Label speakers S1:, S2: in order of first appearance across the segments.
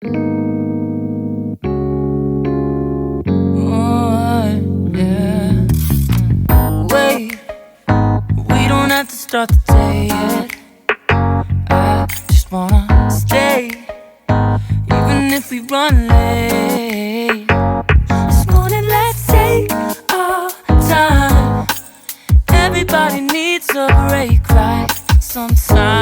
S1: Oh, start the day yet. I just wanna stay, even if we run late. This morning, let's take our time. Everybody needs a break, right? Sometimes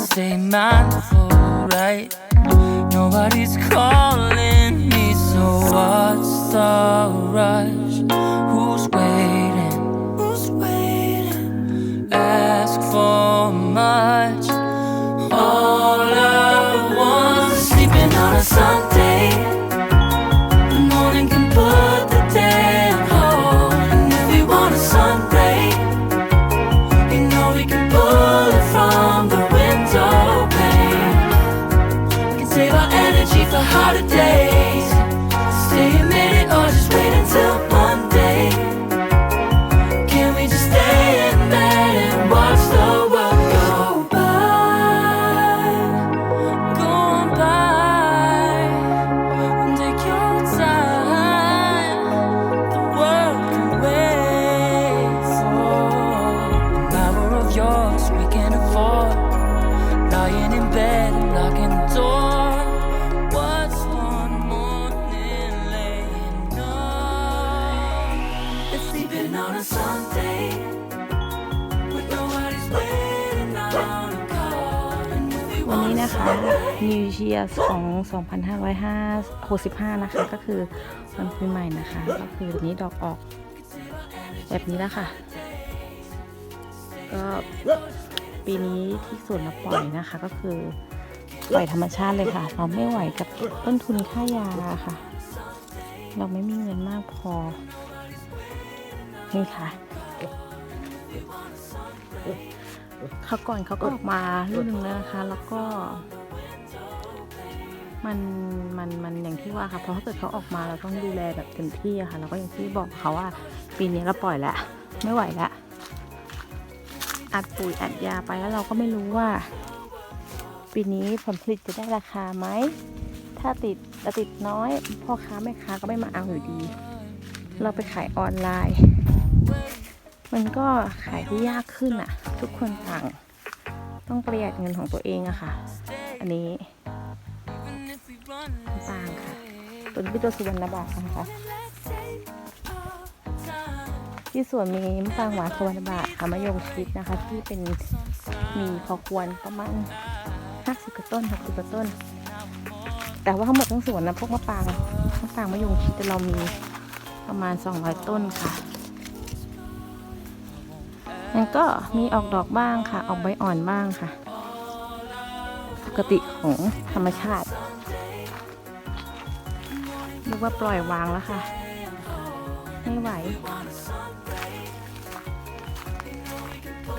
S1: stay mindful, right? Nobody's calling me, so what's the rush? Who's waiting? Who's waiting? Ask for much. On a Sunday. With nobody's waiting on a call. And if we
S2: วันนี้
S1: want
S2: นะคะ New Year ของ 2565 นะคะ ก็คือวันปีใหม่นะคะ ก็คือวันนี้ดอกออกแบบนี้แล้วค่ะ ก็ปีนี้ที่สวนเราปล่อยนะคะ ก็คือปล่อยธรรมชาติเลยค่ะ เราไม่ไหวกับต้นทุนค่ายาค่ะ เราไม่มีเงินมากพอ นี่ค่ะเขาก่อนเขาก็ออกมารุ่นหนึ่งแล้วนะคะ แล้วก็ มันมันมันอย่างที่ว่าค่ะเพราะถ้าเกิดเขาออกมาเราต้องดูแลแบบเต็มที่อะค่ะเราก็อย่างที่บอกเขาว่า ปีนี้เราปล่อยแล้วไม่ไหวแล้วอัดปุ๋ยอัดยาไปแล้วเราก็ไม่รู้ว่า ปีนี้ผลผลิตจะได้ราคาไหมถ้าติดแต่ติดน้อยพ่อค้าแม่ค้าก็ไม่มาเอาอยู่ดี เราไปขายออนไลน์ มันก็ขายได้ยากขึ้นอะทุกคนต่างต้องประหยัดเงินของตัวเองอะค่ะ อันนี้มะปรางค่ะ ตัวนี้เป็นตัวสุวรรณบาทนะคะที่สวนมีมะปรางหวานสุวรรณบาทค่ะมะยงชิดนะคะ ที่เป็นมีพอควรประมาณ50กว่าต้น60กว่าต้น แต่ว่าทั้งหมดทั้งสวนนะพวกมะปรางมะปรางมะยงชิดแต่เรามีประมาณ 200 ต้นค่ะ มันก็มีออกดอกบ้างค่ะ ออกใบอ่อนบ้างค่ะ ปกติของธรรมชาติเรียกว่าปล่อยวางแล้วค่ะ ไม่ไหว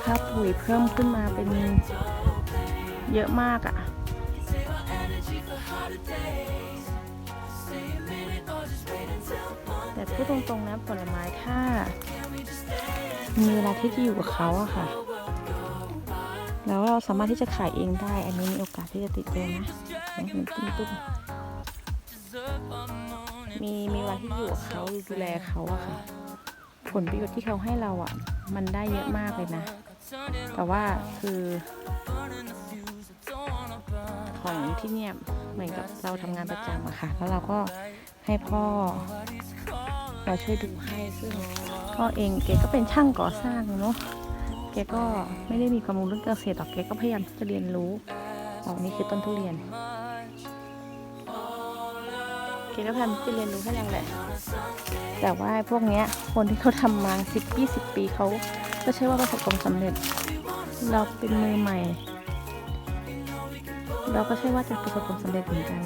S2: ค่าปุ๋ยเพิ่มขึ้นมาเป็นเยอะมากอะ่ะ แต่พูดตรงๆนะผลไม้ถ้า มีเวลาที่จะอยู่กับเขาอะค่ะ แล้วเราสามารถที่จะขายเองได้ อันนี้มีโอกาสที่จะติดเลยนะเห็นมันตุ้มๆมีมีเวันที่อยู่กับเขาดูแลเขาอะค่ะ ผลประโยชน์ที่เขาให้เราอะมันได้เยอะมากเลยนะ แต่ว่าคือของที่เนี่ยเหมือนกับเราทำงานประจำอะค่ะ แล้วเราก็ให้พ่อเราช่วยดูให้ซึ่ง พ่อเองแกก็เป็นช่างก่อสร้างเนาะแกก็ไม่ได้มีความรู้เรื่องเกษตรหรอกแกก็พยายามจะเรียนรู้อ๋อนี่คือต้นทุเรียนแกก็พยายามจะเรียนรู้ให้เราแหละแต่ว่าพวกเนี้ยคนที่เขาทำมาสิบยี่สิบปีเขาก็ใช่ว่าประสบความสำเร็จ เราเป็นมือใหม่ เราก็ใช่ว่าจะประสบความสำเร็จเหมือนกัน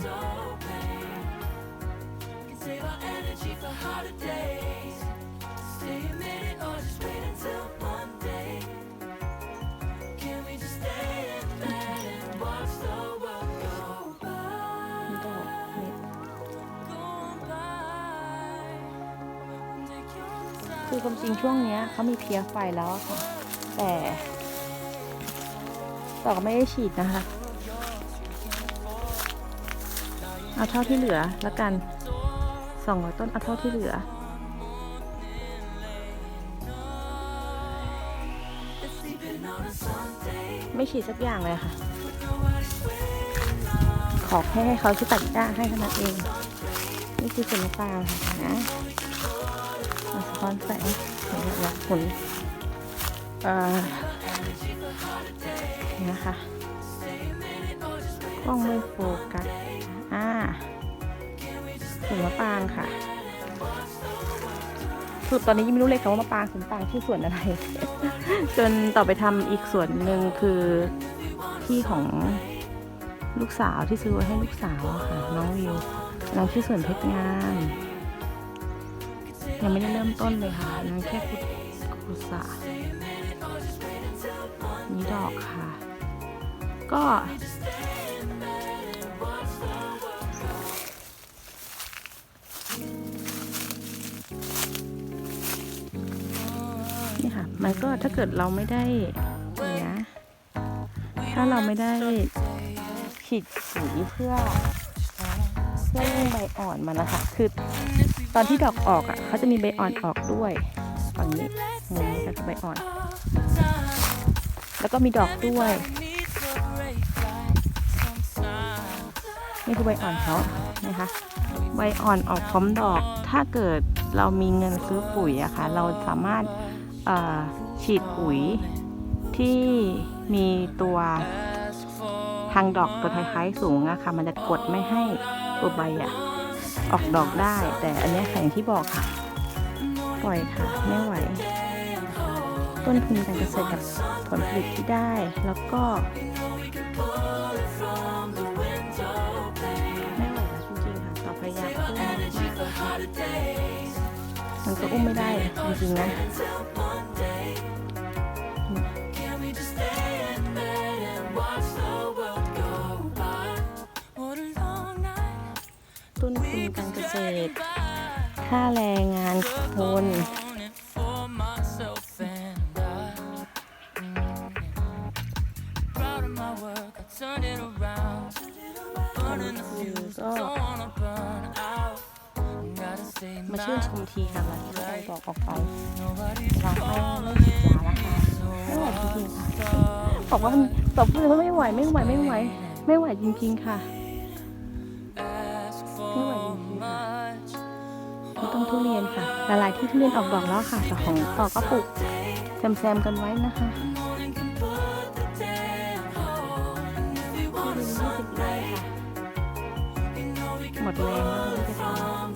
S2: คือความจริงช่วงเนี้ยเขามีเพียไฟแล้วค่ะ แต่ต่ก็ไม่ได้ฉีดนะคะ เอาเท่าที่เหลือแล้วกันสองร้อยต้นเอาเท่าที่เหลือไม่ฉีดสักอย่างเลยค่ะ ขอแค่ให้เขาช่วยตัดหญ้าให้เท่านั้นเอง นี่คือส่วนมะปาค่ะนะ มาสะท้อนแสงเห็นไหมผลเอ่อนี่นะคะกล้องไม่โฟกัสอ่าส่วนมะปรางค่ะสุดตอนนี้ยังไม่รู้เลยค่ะว่ามะปรางส่วนต่างชื่อส่วนอะไร จนต่อไปทำอีกส่วนหนึ่งคือที่ของลูกสาวที่ซื้อไว้ให้ลูกสาวอะค่ะ น้องวิวน้องชื่อส่วนเพชรงาม ยังไม่ได้เริ่มต้นเลยค่ะนางแค่ขุดขุสระนี่ดอกค่ะ ก็นี่ค่ะ มันก็ถ้าเกิดเราไม่ได้นี่นะถ้าเราไม่ได้ฉีดสีเพื่อเพื่อเร่งใบอ่อนมันนะคะ คือ ตอนที่ดอกออกอะเขาจะมีใบอ่อนออกด้วยฝั่งนี้มุมนี้ก็คือใบอ่อน แล้วก็มีดอกด้วย นี่คือใบอ่อนเขานะคะใบอ่อนออกพร้อมดอก ถ้าเกิดเรามีเงินซื้อปุ๋ยอะค่ะเราสามารถฉีดปุ๋ยที่มีตัวทางดอกตัวท้ายๆสูงอะค่ะมันจะกดไม่ให้ตัวใบอะ ออกดอกได้ แต่อันนี้ยค่ะอย่างที่บอกค่ะ ปล่อยค่ะ ไม่ไหว ต้นทุนการเกษตรกับผลผลิตที่ได้ แล้วก็ไม่ไหวแล้วจริงๆค่ะ ต่อพยายามอุ้มมากมันก็อุ้มไม่ได้จริงๆนะ ษ ค่าแรงงานคน มาชื่นชมทีค่ะมาที่เรบอกออกไป เราไม่ไม่ฉีดยานะคะไม่ไหวจริงๆค่ะบอกว่าตอบเลยว่าไม่ไหวไม่ไหวไม่ไหว ไม่ไหวจริงๆค่ะ ทุเรียนค่ะหลายที่ทุเรียนออกดอกแล้วค่ะแต่ของต่อก็ปลูกแซมๆกันไว้นะคะที่ดิน20ไร่ค่ะหมดแรงแล้วที่จะทำ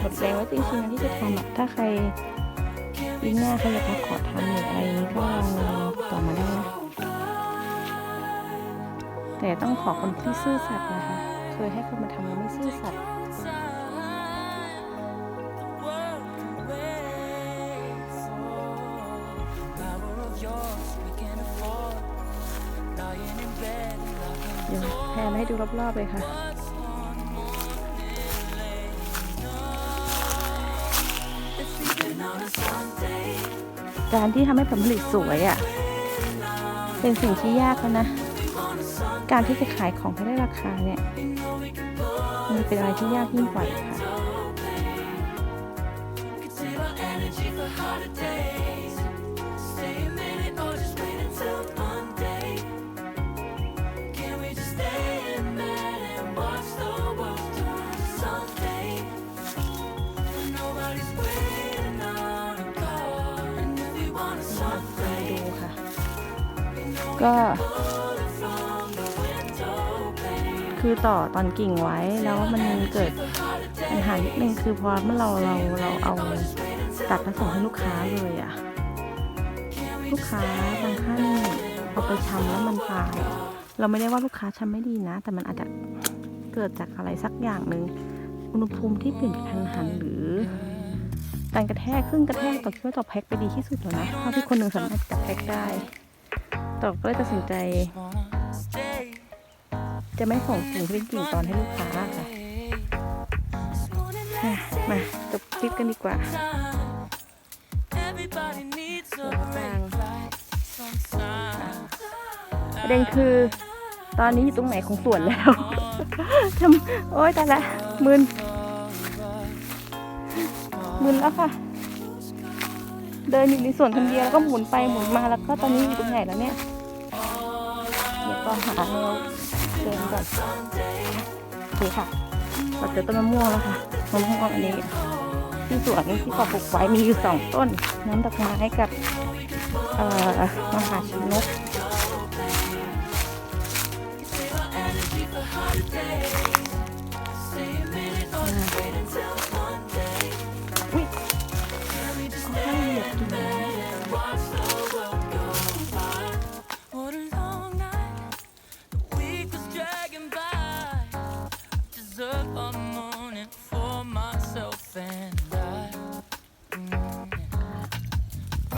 S2: หมดแรงแล้จริงๆนะที่จะทำอะถ้าใครปีหน้าใครอยากมาขอทำหรืออะไรนี้ก็ลองต่อมาได้นะ แต่ต้องขอคนที่ซื่อสัตย์นะคะ เคยให้คนมาทำแล้วไม่ซื่อสัตย์เดี๋ยวแพนให้ดูรอบๆเลยค่ะการที่ทำให้ผลผลิตสวยอะ่ะ เป็นสิ่งที่ยากแล้วนะ การที่จะขายของให้ได้ราคาเนี่ยมันเป็นอะไรที่ยากยิ่งกว่าค่ะก็ คือต่อตอนกิ่งไว้แล้วมันเกิดปัญหานิดนึงคือพอเมื่อเราเราเราเอาตัดผสมให้ลูกค้าเลยอะลูกค้าบางท่านเอาไปชำแล้วมันตาย เราไม่ได้ว่าลูกค้าชำไม่ดีนะ แต่มันอาจจะเกิดจากอะไรสักอย่างหนึ่งอุณหภูมิที่เปลี่ยนทันหันหรือการกระแทกซึ่งกระแทกต่อคิดว่าต่อแพ็คไปดีที่สุดแล้วนะเท่าที่คนหนึ่งสามารถจับแพ็คได้ ต่อก็เลยตัดสินใจ จะไม่ส่งกิ่งที่เป็นกิ่งตอนให้ลูกค้าค่ะมาจบคลิปกันดีกว่าประเด็นคือ ตอนนี้อยู่ตรงไหนของสวนแล้วทำโอ๊ยตายละมึนมึนแล้วค่ะ เดินอยู่ในสวนคนเดียวแล้วก็หมุนไปหมุนมาแล้วก็ตอนนี้อยู่ตรงไหนแล้วเนี่ยเดี๋ยวก็หาแนว เดิญก่อนโอเคค่ะเราเจอต้นมะม่วงแล้วค่ะมะม่วงอันนี้ที่สวนที่ปลูกไว้มีอยู่สองต้นน้ำดอกไม้กับเอ่อมหาชนก